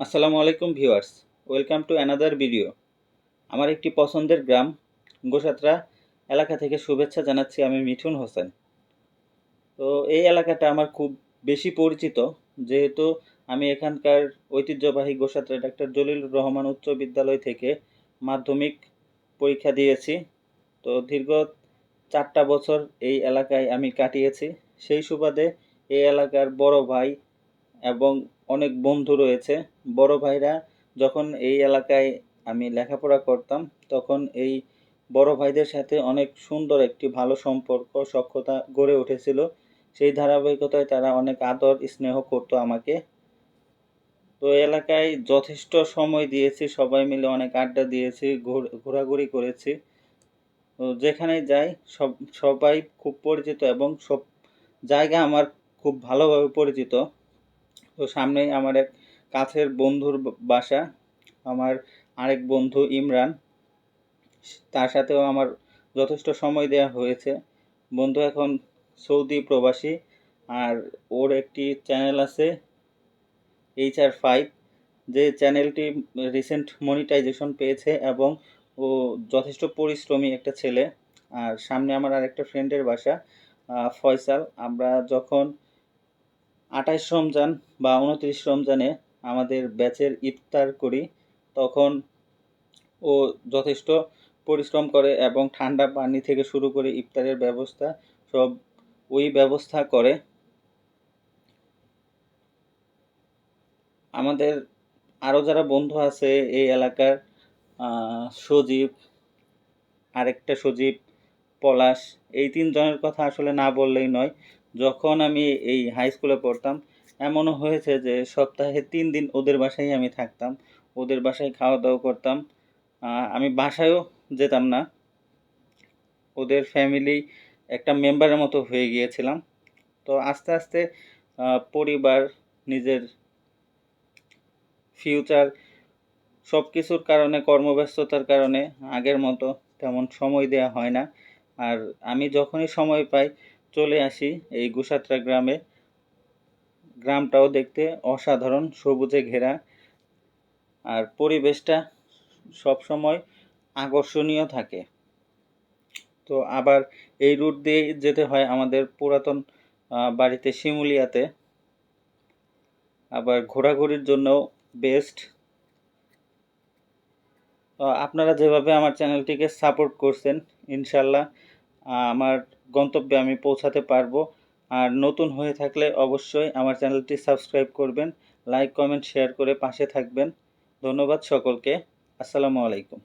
আসসালামু আলাইকুম viewers, welcome to another video. আমার একটি পছন্দের গ্রাম, গোসাতরা এলাকা থেকে শুভেচ্ছা জানাচ্ছি আমি মিঠুন হোসেন। তো এই এলাকাটা আমার খুব বেশি পরিচিত, যেহেতু আমি এখানকার ঐতিহ্যবাহী গোসাত্রা ডাক্তার জলিলুর রহমান উচ্চ বিদ্যালয় থেকে মাধ্যমিক পরীক্ষা দিয়েছি। তো দীর্ঘ চারটা বছর এই এলাকায় আমি কাটিয়েছি। সেই সুবাদে এই এলাকার বড় ভাই এবং অনেক বন্ধু রয়েছে। বড় ভাইরা, যখন এই এলাকায় আমি লেখাপড়া করতাম, তখন এই বড় ভাইদের সাথে অনেক সুন্দর একটি ভালো সম্পর্ক সক্ষতা গড়ে উঠেছিল। সেই ধারাবাহিকতায় তারা অনেক আদর স্নেহ করতো আমাকে। তো এলাকায় যথেষ্ট সময় দিয়েছি, সবাই মিলে অনেক আড্ডা দিয়েছি, ঘোর- ঘোরাঘুরি করেছি। তো যেখানে যাই, সব, সবাই খুব পরিচিত এবং সব জায়গা আমার খুব ভালোভাবে পরিচিত। তো সামনেই আমার এক কাছের বন্ধুর বাসা, আমার আরেক বন্ধু ইমরান। তার সাথেও আমার যথেষ্ট সময় দেওয়া হয়েছে। বন্ধু এখন সৌদি প্রবাসী, আর ওর একটি চ্যানেল আছে এইচ আর ফাইভ। যে চ্যানেলটি রিসেন্ট মনিটাইজেশন পেয়েছে এবং ও যথেষ্ট পরিশ্রমী একটা ছেলে। আর সামনে আমার আরেকটা ফ্রেন্ডের বাসা ফয়সাল। আমরা যখন আঠাইশ রমজান বা উনত্রিশ রমজানে আমাদের ব্যাচের ইফতার করি, তখন ও যথেষ্ট পরিশ্রম করে এবং ঠান্ডা পানি থেকে শুরু করে ইফতারের ব্যবস্থা সব ওই ব্যবস্থা করে। আমাদের আরও যারা বন্ধু আছে এই এলাকার সজীব, আরেকটা সজীব, পলাশ, এই তিনজনের কথা আসলে না বললেই নয়। যখন আমি এই হাই স্কুলে পড়তাম, এমনও হয়েছে যে সপ্তাহে তিন দিন ওদের বাসায় আমি থাকতাম। ওদের বাসায় খাওয়া দাওয়া করতাম আমি বাসায়ও যেতাম না। ওদের ফ্যামিলি একটা মেম্বারের মতো হয়ে গিয়েছিলাম। তো আস্তে আস্তে পরিবার, নিজের ফিউচার সব কিছুর কারণে, কর্মব্যস্ততার কারণে আগের মতো তেমন সময় দেওয়া হয় না। আর আমি যখনই সময় পাই চলে আসি এই গুসাত্রা গ্রামে। গ্রামটাও দেখতে অসাধারণ, সবুজে ঘেরা। আর পরিবেশটা সব সময় আকর্ষণীয় থাকে। তো আবার এই রুট দিয়ে যেতে হয় আমাদের পুরাতন বাড়িতে শিমুলিয়াতে। আবার ঘোরাঘুরির জন্য বেস্ট আপনারা যেভাবে আমার চ্যানেলটিকে সাপোর্ট করছেন, ইনশাল্লাহ আমার গন্তব্যে আমি পৌঁছাতে পারব। আর নতুন হয়ে থাকলে অবশ্যই আমার চ্যানেলটি সাবস্ক্রাইব করবেন, লাইক, কমেন্ট, শেয়ার করে পাশে থাকবেন। ধন্যবাদ সকলকে। আসসালামু আলাইকুম।